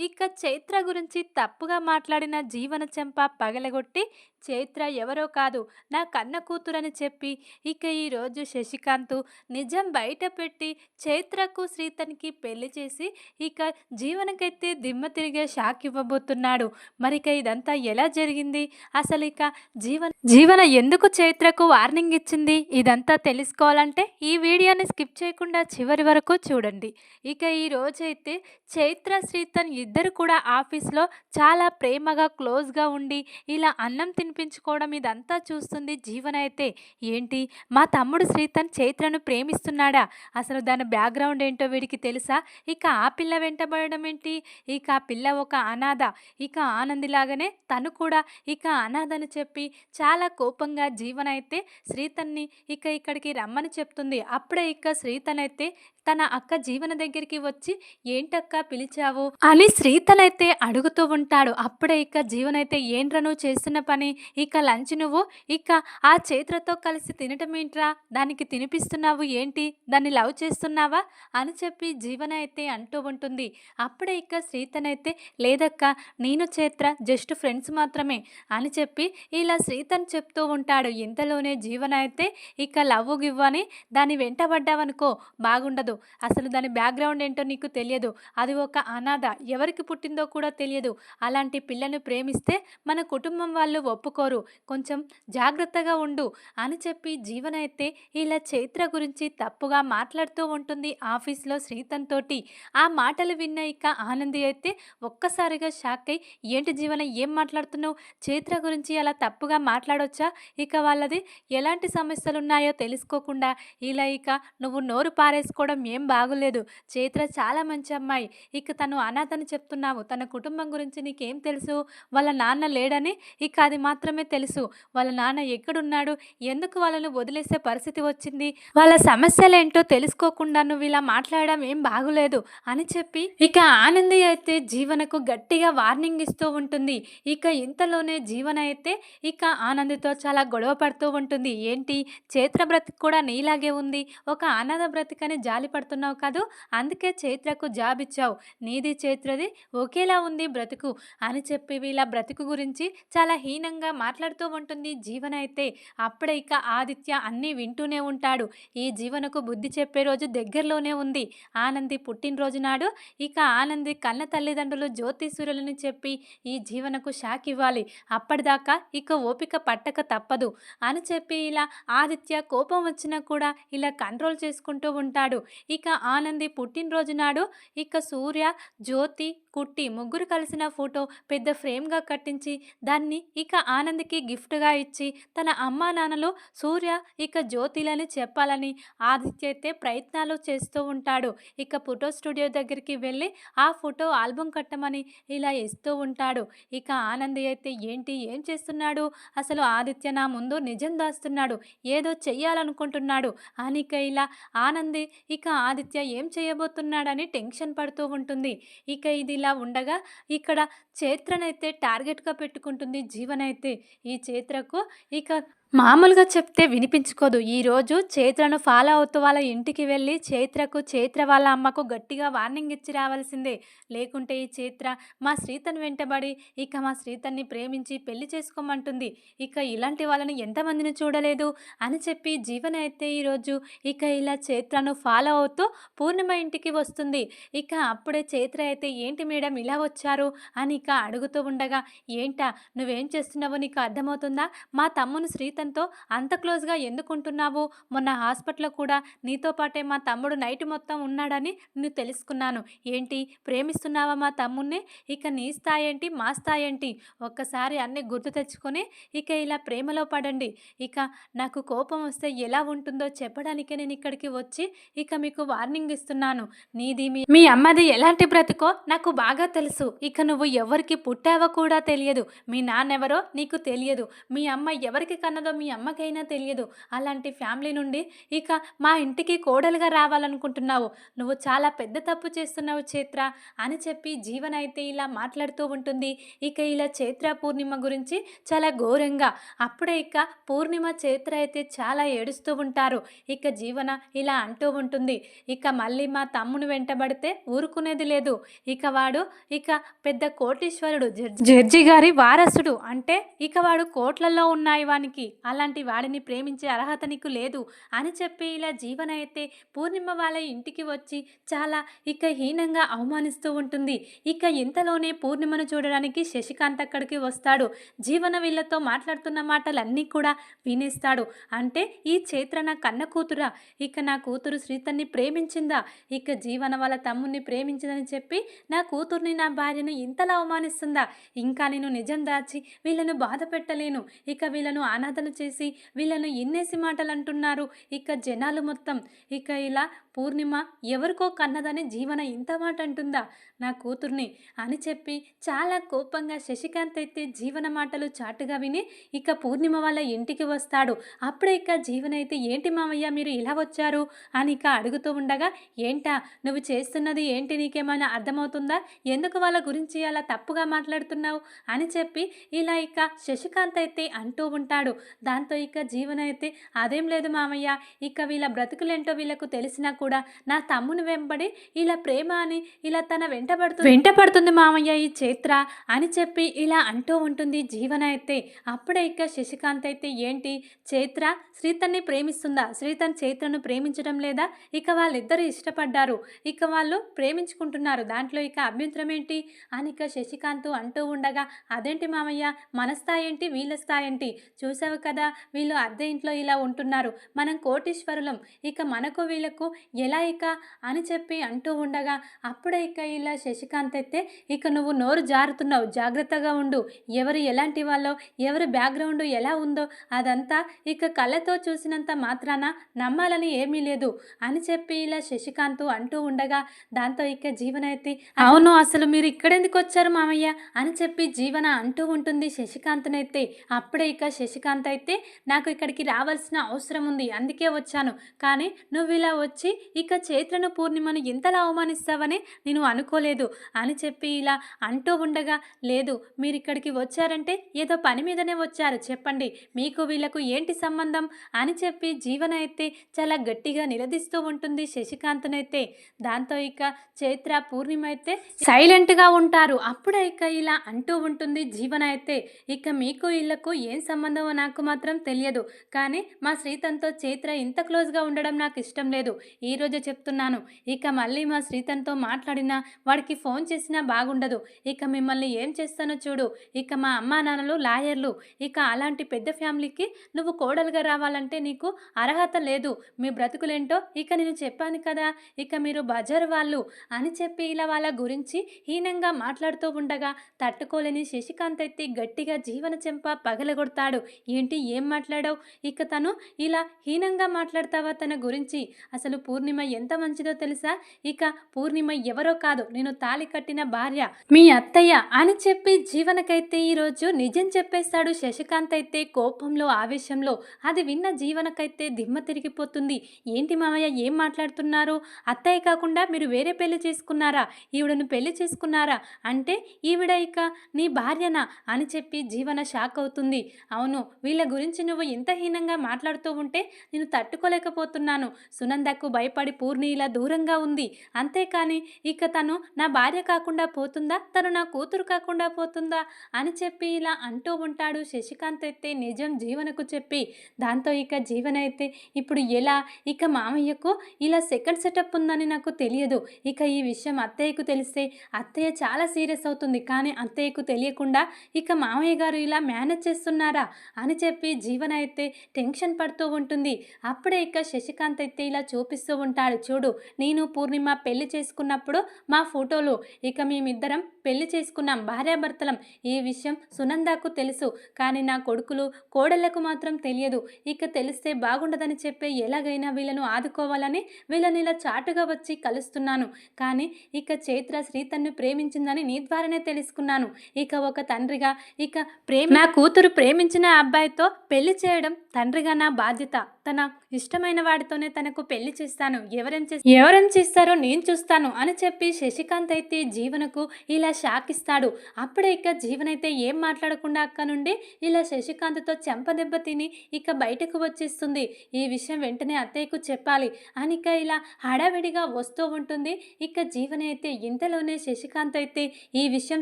ఇక చైత్ర గురించి తప్పుగా మాట్లాడిన జీవన చెంప పగలగొట్టి చైత్ర ఎవరో కాదు నా కన్న కూతురని చెప్పి ఇక ఈరోజు శశికాంత్ నిజం బయట పెట్టి చైత్రకు శ్రీతనికి పెళ్ళి చేసి ఇక జీవనకైతే దిమ్మ తిరిగే షాక్ ఇవ్వబోతున్నాడు. మరిక ఇదంతా ఎలా జరిగింది? అసలు ఇక జీవన జీవన ఎందుకు చైత్రకు వార్నింగ్ ఇచ్చింది? ఇదంతా తెలుసుకోవాలంటే ఈ వీడియోని స్కిప్ చేయకుండా చివరి వరకు చూడండి. ఇక ఈ రోజైతే చైత్ర శ్రీతన్ ఇద్దరు కూడా ఆఫీస్లో చాలా ప్రేమగా క్లోజ్గా ఉండి ఇలా అన్నం తినిపించుకోవడం ఇదంతా చూస్తుంది జీవన అయితే ఏంటి? మా తమ్ముడు శ్రీతన్ చైత్రను ప్రేమిస్తున్నాడా? అసలు దాని బ్యాక్గ్రౌండ్ ఏంటో వీడికి తెలుసా? ఇక ఆ పిల్ల వెంటబడడం ఏంటి? ఇక ఆ పిల్ల ఒక అనాథ. ఇక ఆనందిలాగానే తను కూడా ఇక అనాథని చెప్పి చాలా కోపంగా జీవన అయితే శ్రీతన్ని ఇక ఇక్కడికి రమ్మని చెప్తుంది. అప్పుడే ఇక శ్రీతన్ అయితే తన అక్క జీవన దగ్గరికి వచ్చి ఏంటక్క పిలిచావు? అని శ్రీతనైతే అడుగుతూ ఉంటాడు. అప్పుడే ఇక జీవనైతే ఏంట్రా నువ్వు చేస్తున్న పని? ఇక లంచ్ నువ్వు? ఇక ఆ చేతులతో కలిసి తినటం ఏంట్రా? దానికి తినిపిస్తున్నావు ఏంటి? దాన్ని లవ్ చేస్తున్నావా? అని చెప్పి జీవన అయితే అంటూ ఉంటుంది. అప్పుడే ఇక శ్రీతనైతే లేదక్క నేను చేత్ర జస్ట్ ఫ్రెండ్స్ మాత్రమే అని చెప్పి ఇలా శ్రీతన్ చెప్తూ ఉంటాడు. ఇంతలోనే జీవన అయితే ఇక లవ్ గివ్వని దాన్ని దాని వెంటబడ్డావనుకో బాగుండదు. అసలు దాని బ్యాక్గ్రౌండ్ ఏంటో నీకు తెలియదు. అది ఒక అనాథ. ఎవరికి పుట్టిందో కూడా తెలియదు. అలాంటి పిల్లను ప్రేమిస్తే మన కుటుంబం వాళ్ళు ఒప్పుకోరు. కొంచెం జాగ్రత్తగా ఉండు అని చెప్పి జీవన అయితే ఇలా చైత్ర గురించి తప్పుగా మాట్లాడుతూ ఉంటుంది ఆఫీస్లో శ్రీతన్ తోటి. ఆ మాటలు విన్న ఇక ఆనంది అయితే ఒక్కసారిగా షాక్ అయి ఏంటి జీవన ఏం మాట్లాడుతున్నావు? చైత్ర గురించి అలా తప్పుగా మాట్లాడొచ్చా? ఇక వాళ్ళది ఎలాంటి సమస్యలు ఉన్నాయో తెలుసుకోకుండా ఇలా ఇక నువ్వు నోరు పారేసుకోవడం ఏం బాగులేదు. చైత్ర చాలా మంచి అమ్మాయి. ఇక తను అనాథని చెప్తున్నావు. తన కుటుంబం గురించి నీకేం తెలుసు? వాళ్ళ నాన్న లేడని ఇక అది మాత్రమే తెలుసు. వాళ్ళ నాన్న ఎక్కడున్నాడు? ఎందుకు వాళ్ళను వదిలేసే పరిస్థితి వచ్చింది? వాళ్ళ సమస్యలేంటో తెలుసుకోకుండా నువ్వు ఇలా మాట్లాడడం ఏం బాగులేదు అని చెప్పి ఇక ఆనంది అయితే జీవనకు గట్టిగా వార్నింగ్ ఇస్తూ ఉంటుంది. ఇక ఇంతలోనే జీవన అయితే ఇక ఆనందితో చాలా గొడవ పడుతూ ఉంటుంది. ఏంటి? చైత్ర బ్రతికి కూడా నీలాగే ఉంది. ఒక అనాథ బ్రతికని జాలి పడుతున్నావు కాదు? అందుకే చైత్రకు జాబ్ ఇచ్చావు. నీది చైత్రది ఒకేలా ఉంది బ్రతుకు అని చెప్పి వీళ్ళ బ్రతుకు గురించి చాలా హీనంగా మాట్లాడుతూ ఉంటుంది జీవన అయితే. అప్పుడే ఇక ఆదిత్య అన్నీ వింటూనే ఉంటాడు. ఈ జీవనకు బుద్ధి చెప్పే రోజు దగ్గరలోనే ఉంది. ఆనంది పుట్టినరోజు నాడు ఇక ఆనంది కన్న తల్లిదండ్రులు జ్యోతిష్యులని చెప్పి ఈ జీవనకు షాక్ ఇవ్వాలి. అప్పటిదాకా ఇక ఓపిక పట్టక తప్పదు అని చెప్పి ఇలా ఆదిత్య కోపం వచ్చినా కూడా ఇలా కంట్రోల్ చేసుకుంటూ ఉంటాడు. ఇక ఆనంది పుట్టినరోజు నాడు ఇక సూర్య జ్యోతి కుట్టి ముగ్గురు కలిసిన ఫోటో పెద్ద ఫ్రేమ్గా కట్టించి దాన్ని ఇక ఆనంద్కి గిఫ్ట్గా ఇచ్చి తన అమ్మా నాన్నలు సూర్య ఇక జ్యోతిలని చెప్పాలని ఆదిత్య అయితే ప్రయత్నాలు చేస్తూ ఉంటాడు. ఇక ఫోటో స్టూడియో దగ్గరికి వెళ్ళి ఆ ఫోటో ఆల్బమ్ కట్టమని ఇలా ఇస్తూ ఉంటాడు. ఇక ఆనంది అయితే ఏంటి ఏం చేస్తున్నాడు? అసలు ఆదిత్య నా ముందు నిజం దాస్తున్నాడు. ఏదో చెయ్యాలనుకుంటున్నాడు. అనిక ఇలా ఆనంది ఇక ఆదిత్య ఏం చేయబోతున్నాడని టెన్షన్ పడుతూ ఉంటుంది. ఇక ఇది ఇలా ఉండగా ఇక్కడ చైత్రనైతే టార్గెట్గా పెట్టుకుంటుంది జీవనైతే. ఈ చైత్రకు ఇక మామూలుగా చెప్తే వినిపించుకోదు. ఈరోజు చైత్రను ఫాలో అవుతూ వాళ్ళ ఇంటికి వెళ్ళి చైత్రకు చైత్ర వాళ్ళ అమ్మకు గట్టిగా వార్నింగ్ ఇచ్చి రావాల్సిందే. లేకుంటే ఈ చైత్ర మా శ్రీతను వెంటబడి ఇక మా శ్రీతన్ని ప్రేమించి పెళ్ళి చేసుకోమంటుంది. ఇక ఇలాంటి వాళ్ళని ఎంతమందిని చూడలేదు అని చెప్పి జీవన అయితే ఈరోజు ఇక ఇలా చైత్రను ఫాలో అవుతూ పూర్ణిమ ఇంటికి వస్తుంది. ఇక అప్పుడే చైత్ర అయితే ఏంటి మేడం ఇలా వచ్చారు అని ఇక అడుగుతూ ఉండగా ఏంటా నువ్వేం చేస్తున్నావో నీకు అర్థమవుతుందా? మా తమ్ముని శ్రీతంతో అంత క్లోజ్గా ఎందుకుంటున్నావు మొన్న హాస్పిటల్లో కూడా నీతో పాటే మా తమ్ముడు నైట్ మొత్తం ఉన్నాడని నువ్వు తెలుసుకున్నాను. ఏంటి? ప్రేమిస్తున్నావా మా తమ్ముణ్ణి? ఇక నీ స్థాయి ఏంటి మా స్థాయి ఏంటి ఒక్కసారి అన్నీ గుర్తు తెచ్చుకొని ఇక ఇలా ప్రేమలో పడండి. ఇక నాకు కోపం వస్తే ఎలా ఉంటుందో చెప్పడానికే నేను ఇక్కడికి వచ్చి ఇక మీకు వార్నింగ్ ఇస్తున్నాను. నీది మీ మీ అమ్మది ఎలాంటి బ్రతుకో నాకు బాగా తెలుసు. ఇక నువ్వు ఎవరికి పుట్టావో కూడా తెలియదు. మీ నాన్నెవరో నీకు తెలియదు. మీ అమ్మ ఎవరికి కన్నదో మీ అమ్మకైనా తెలియదు. అలాంటి ఫ్యామిలీ నుండి ఇక మా ఇంటికి కోడలుగా రావాలనుకుంటున్నావు. నువ్వు చాలా పెద్ద తప్పు చేస్తున్నావు చైత్ర అని చెప్పి జీవన అయితే ఇలా మాట్లాడుతూ ఉంటుంది. ఇక ఇలా చైత్ర పూర్ణిమ గురించి చాలా ఘోరంగా. అప్పుడే ఇక పూర్ణిమ చైత్ర అయితే చాలా ఏడుస్తూ ఉంటారు. ఇక జీవన ఇలా అంటూ ఉంటుంది. ఇక మళ్ళీ మా తమ్ముని వెంటబడితే ఊరుకునేది లేదు. ఇక వాడు ఇక పెద్ద కోటీశ్వరుడు జడ్జి జడ్జి గారి వారసుడు. అంటే ఇక వాడు కోట్లలో ఉన్నాయి వానికి. అలాంటి వాడిని ప్రేమించే అర్హత నీకు లేదు అని చెప్పి ఇలా జీవన అయితే పూర్ణిమ వాళ్ళ ఇంటికి వచ్చి చాలా ఇక హీనంగా అవమానిస్తూ ఉంటుంది. ఇక ఇంతలోనే పూర్ణిమను చూడడానికి శశికాంత్ అక్కడికి వస్తాడు. జీవన వీళ్ళతో మాట్లాడుతున్న మాటలన్నీ కూడా వినేస్తాడు. అంటే ఈ చైత్ర నా కన్న కూతురా. ఇక నా కూతురు శ్రీతన్ని ప్రేమించిందా? ఇక జీవన వాళ్ళ తమ్ముణ్ణి ప్రేమించిందని చెప్పి నా కూతుర్ని నా భార్యను ఇంతలా అవమానిస్తుందా? ఇంకా నేను నిజం దాచి వీళ్ళను బాధ పెట్టలేను. ఇక వీళ్ళను అనాథలు చేసి వీళ్ళను ఎన్నేసి మాటలు అంటున్నారు ఇక జనాలు మొత్తం ఇక ఇలా పూర్ణిమ ఎవరికో కన్నదని జీవన ఇంత మాట అంటుందా నా కూతుర్ని అని చెప్పి చాలా కోపంగా శశికాంత్ అయితే జీవన మాటలు చాటుగా విని ఇక పూర్ణిమ వాళ్ళ ఇంటికి వస్తాడు. అప్పుడే ఇక జీవన అయితే ఏంటి మామయ్య మీరు ఇలా వచ్చారు? అని ఇక అడుగుతూ ఉండగా ఏంటా? నువ్వు చేస్తున్నది ఏంటి? నీకేమైనా అర్థమవుతుందా? ఎందుకు వాళ్ళ గురించి అలా తప్పుగా మాట్లాడుతున్నావు? అని చెప్పి ఇలా ఇక శశికాంత్ అయితే అంటూ ఉంటాడు. దాంతో ఇక జీవన అయితే అదేం లేదు మామయ్య ఇక వీళ్ళ బ్రతుకులేంటో వీళ్ళకు తెలిసినా కూడా నా తమ్ముని వెంబడి ఇలా ప్రేమ అని ఇలా తన వెంటబడుతుంది వెంటపడుతుంది మామయ్య ఈ చైత్ర అని చెప్పి ఇలా అంటూ ఉంటుంది జీవన అయితే. అప్పుడే ఇక శశికాంత్ అయితే ఏంటి? చైత్ర? శ్రీతన్ని ప్రేమిస్తుందా? శ్రీతన్ చైత్రను ప్రేమించడం లేదా? ఇక వాళ్ళిద్దరూ ఇష్టపడ్డారు. ఇక వాళ్ళు ప్రేమించుకుంటున్నారు. దాంట్లో ఇక అభ్యంతరం ఏంటి అని ఇక శశికాంత్ అంటూ ఉండగా అదేంటి మామయ్య? మన స్థాయి ఏంటి వీళ్ళ స్థాయి ఏంటి చూసావు కదా వీళ్ళు అద్దె ఇంట్లో ఇలా ఉంటున్నారు. మనం కోటీశ్వరులం. ఇక మనకు వీళ్ళకు ఎలా ఇక? అని చెప్పి అంటూ ఉండగా అప్పుడే ఇక ఇలా శశికాంత్ అయితే ఇక నువ్వు నోరు జారుతున్నావు. జాగ్రత్తగా ఉండు. ఎవరు ఎలాంటి వాళ్ళో ఎవరి బ్యాక్గ్రౌండ్ ఎలా ఉందో అదంతా ఇక కళ్ళతో చూసినంత మాత్రాన నమ్మాలని ఏమీ లేదు. అని చెప్పి ఇలా శశికాంత్ అంటూ ఉండగా దాంతో ఇక జీవన అయితే అవును అసలు మీరు ఇక్కడెందుకు వచ్చారు మామయ్య? అని చెప్పి జీవన అంటూ ఉంటుంది శశికాంత్నైతే. అప్పుడే ఇక శశికాంత్ అయితే నాకు ఇక్కడికి రావాల్సిన అవసరం ఉంది అందుకే వచ్చాను. కానీ నువ్వు ఇలా వచ్చి ఇక చైత్రను పూర్ణిమను ఇంతలా అవమానిస్తావని నేను అనుకోలేదు అని చెప్పి ఇలా అంటూ ఉండగా లేదు మీరు ఇక్కడికి వచ్చారంటే ఏదో పని మీదనే వచ్చారు. చెప్పండి మీకు వీళ్ళకు ఏంటి సంబంధం? అని చెప్పి జీవన అయితే చాలా గట్టిగా నిలదీస్తూ ఉంటుంది ఉంటుంది శశికాంత్నైతే దాంతో ఇక చైత్ర పూర్ణిమ అయితే సైలెంట్గా ఉంటారు. అప్పుడే ఇక ఇలా అంటూ ఉంటుంది. జీవన అయితే ఇక మీకు ఇళ్ళకు ఏం సంబంధమో నాకు మాత్రం తెలియదు. కానీ మా శ్రీతన్తో చైత్ర ఇంత క్లోజ్గా ఉండడం నాకు ఇష్టం లేదు. ఈరోజు చెప్తున్నాను. ఇక మళ్ళీ మా శ్రీతన్తో మాట్లాడినా వాడికి ఫోన్ చేసినా బాగుండదు. ఇక మిమ్మల్ని ఏం చేస్తానో చూడు. ఇక మా అమ్మా నాన్నలు లాయర్లు ఇక అలాంటి పెద్ద ఫ్యామిలీకి నువ్వు కోడలుగా రావాలంటే నీకు అర్హత లేదు. మీ బ్రతుకులేంటో ఇక నేను నేను చెప్పాను కదా ఇక మీరు బజారు వాళ్ళు అని చెప్పి ఇలా వాళ్ళ గురించి హీనంగా మాట్లాడుతూ ఉండగా తట్టుకోలేని శశికాంత్ అయితే గట్టిగా జీవన చెంప పగలగొడతాడు. ఏంటి? ఏం మాట్లాడావు? ఇక తను ఇలా హీనంగా మాట్లాడతావా? తన గురించి అసలు పూర్ణిమ ఎంత మంచిదో తెలుసా? ఇక పూర్ణిమ ఎవరో కాదు నేను తాళి కట్టిన భార్య మీ అత్తయ్య అని చెప్పి జీవనకైతే ఈరోజు నిజం చెప్పేస్తాడు శశికాంత్ అయితే కోపంలో ఆవేశంలో. అది విన్న జీవనకైతే దిమ్మ తిరిగిపోతుంది. ఏంటి మామయ్య ఏం మాట్లాడుతున్నారు? అత్తయ్య కాకుండా మీరు వేరే పెళ్ళి చేసుకున్నారా? ఈవిడను పెళ్ళి చేసుకున్నారా? అంటే ఈవిడ ఇక నీ భార్యనా? అని చెప్పి జీవన షాక్ అవుతుంది. అవును వీళ్ళ గురించి నువ్వు ఇంత హీనంగా మాట్లాడుతూ ఉంటే నేను తట్టుకోలేకపోతున్నాను. సునందకు భయపడి పూర్ణి ఇలా దూరంగా ఉంది. అంతేకాని ఇక తను నా భార్య కాకుండా పోతుందా? తను నా కూతురు కాకుండా పోతుందా? అని చెప్పి ఇలా అంటూ ఉంటాడు శశికాంత్ అయితే నిజం జీవనకు చెప్పి. దాంతో ఇక జీవన అయితే ఇప్పుడు ఎలా? ఇక మామయ్యకు ఇలా సెకండ్ సెటప్ ఉందని నాకు తెలియదు. ఇక ఈ విషయం అత్తయ్యకు తెలిస్తే అత్తయ్య చాలా సీరియస్ అవుతుంది. కానీ అత్తయ్యకు తెలియకుండా ఇక మామయ్య గారు ఇలా మేనేజ్ చేస్తున్నారా అని చెప్పి జీవన అయితే టెన్షన్ పడుతూ ఉంటుంది. అప్పుడే ఇక శశికాంత్ అయితే ఇలా చూపిస్తూ ఉంటాడు. చూడు నేను పూర్ణిమ పెళ్ళి చేసుకున్నప్పుడు మా ఫోటోలు ఇక మేమిద్దరం పెళ్ళి చేసుకున్నాం. భార్యాభర్తలం. ఈ విషయం సునందాకు తెలుసు. కానీ నా కొడుకులు కోడళ్ళకు మాత్రం తెలియదు. ఇక తెలిస్తే బాగుండదని చెప్పి ఎలాగైనా వీళ్ళను ఆదుకోవాలని తెలియకుండానే వీళ్ళని ఇలా చాటుగా వచ్చి కలుస్తున్నాను. కానీ ఇక చైత్ర శ్రీ తన్ను ప్రేమించిందని నీ ద్వారానే తెలుసుకున్నాను. ఇక ఒక తండ్రిగా ఇక ప్రేమ నా కూతురు ప్రేమించిన అబ్బాయితో పెళ్ళి చేయడం తండ్రిగా నా బాధ్యత. తన ఇష్టమైన వాడితోనే తనకు పెళ్ళి చేస్తాను. ఎవరేం చేసి ఎవరేం చేస్తారో నేను చూస్తాను అని చెప్పి శశికాంత్ అయితే జీవనకు ఇలా షాక్ ఇస్తాడు అప్పుడే ఇక జీవన్ అయితే ఏం మాట్లాడకుండా అక్క నుండి ఇలా శశికాంత్తో చెంపదెబ్బ తిని ఇక బయటకు వచ్చేస్తుంది. ఈ విషయం వెంటనే అత్తయ్యకు చెప్పాలి. అని ఇక ఇలా హడావిడిగా వస్తూ ఉంటుంది. ఇక జీవన అయితే ఇంతలోనే శశికాంత్ అయితే ఈ విషయం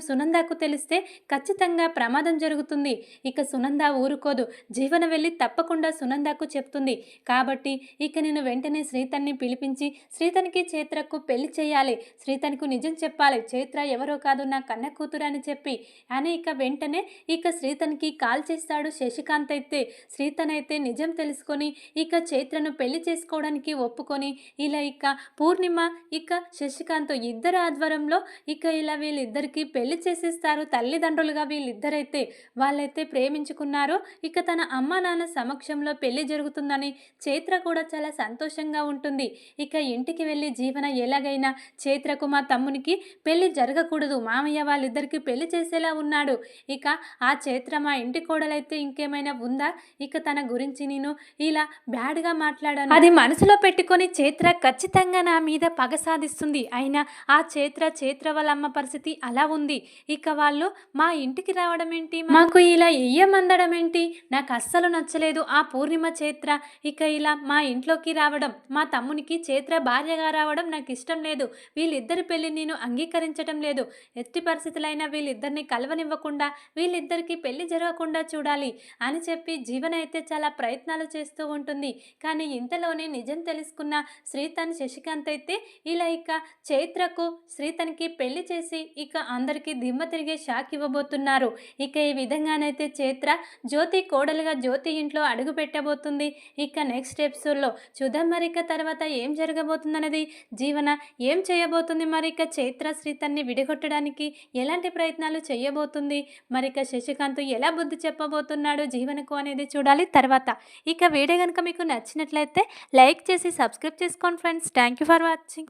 సునందాకు తెలిస్తే ఖచ్చితంగా ప్రమాదం జరుగుతుంది. ఇక సునంద ఊరుకోదు. జీవన వెళ్ళి తప్పకుండా సునందాకు చెప్తుంది. కాబట్టి ఇక నేను వెంటనే శ్రీతన్ని పిలిపించి శ్రీతనికి చైత్రకు పెళ్ళి చేయాలి. శ్రీతనికి నిజం చెప్పాలి. చైత్ర ఎవరో కాదు నా కన్న కూతురు అని చెప్పి. అని ఇక వెంటనే ఇక శ్రీతనికి కాల్ చేస్తాడు శశికాంత్ అయితే. శ్రీతన్ అయితే నిజం తెలుసుకొని ఇక చైత్రను పెళ్ళి చేసుకోవడానికి ఒప్పుకొని ఇలా ఇక పూర్ణిమ ఇక శశికాంత్ ఇద్దరు ఆధ్వర్యంలో ఇక ఇలా వీళ్ళిద్దరికి పెళ్ళి చేసేస్తారు. తల్లిదండ్రులుగా వీళ్ళిద్దరైతే వాళ్ళైతే ప్రేమించుకున్నారు. ఇక తన అమ్మ నాన్న సమక్షంలో పెళ్ళి జరుగుతుందని చైత్ర కూడా చాలా సంతోషంగా ఉంటుంది. ఇక ఇంటికి వెళ్ళి జీవన ఎలాగైనా చైత్రకు మా తమ్మునికి పెళ్ళి జరగకూడదు. మామయ్య వాళ్ళిద్దరికి పెళ్ళి చేసేలా ఉన్నాడు. ఇక ఆ చైత్ర మా ఇంటి కోడలైతే ఇంకేమైనా ఉందా? ఇక తన గురించి నేను ఇలా బ్యాడ్గా మాట్లాడాను. అది మనసులో పెట్టుకొని చైత్ర ఖచ్చితంగా నా మీద పగ సాధిస్తుంది. అయినా ఆ చైత్ర చైత్ర వాళ్ళ అమ్మ పరిస్థితి అలా ఉంది. ఇక వాళ్ళు మా ఇంటికి రావడం ఏంటి మాకు ఇలా ఇయ్యమందడం ఏంటి నాకు అస్సలు నచ్చలేదు. ఆ పూర్ణిమ చైత్ర ఇక ఇలా మా ఇంట్లోకి రావడం మా తమ్మునికి చేత్ర భార్యగా రావడం నాకు ఇష్టం లేదు. వీళ్ళిద్దరి పెళ్ళి నేను అంగీకరించడం లేదు. ఎట్టి పరిస్థితులైనా వీళ్ళిద్దరిని కలవనివ్వకుండా వీళ్ళిద్దరికి పెళ్ళి జరగకుండా చూడాలి అని చెప్పి జీవన అయితే చాలా ప్రయత్నాలు చేస్తూ ఉంటుంది. కానీ ఇంతలోనే నిజం తెలుసుకున్న శ్రీతన్ శశికాంత్ అయితే ఇలా ఇక చైత్రకు శ్రీతన్కి పెళ్ళి చేసి ఇక అందరికీ దిమ్మ తిరిగే షాక్ ఇవ్వబోతున్నారు. ఇక ఈ విధంగానైతే చైత్ర జ్యోతి కోడలుగా జ్యోతి ఇంట్లో అడుగు పెట్టబోతుంది. ఇక నెక్స్ట్ ఎపిసోడ్లో చూద్దాం మరి ఇక తర్వాత ఏం జరగబోతుందన్నది జీవన ఏం చేయబోతుంది మరి ఇక చైత్ర శ్రీతన్ని విడగొట్టడానికి ఎలాంటి ప్రయత్నాలు చేయబోతుంది? మరి ఇక శశికాంత్ ఎలా బుద్ధి చెప్పబోతున్నాడు జీవనకు అనేది చూడాలి తర్వాత. ఇక వీడియో కనుక మీకు నచ్చినట్లయితే లైక్ చేసి సబ్స్క్రైబ్ చేసుకోండి friends. Thank you for watching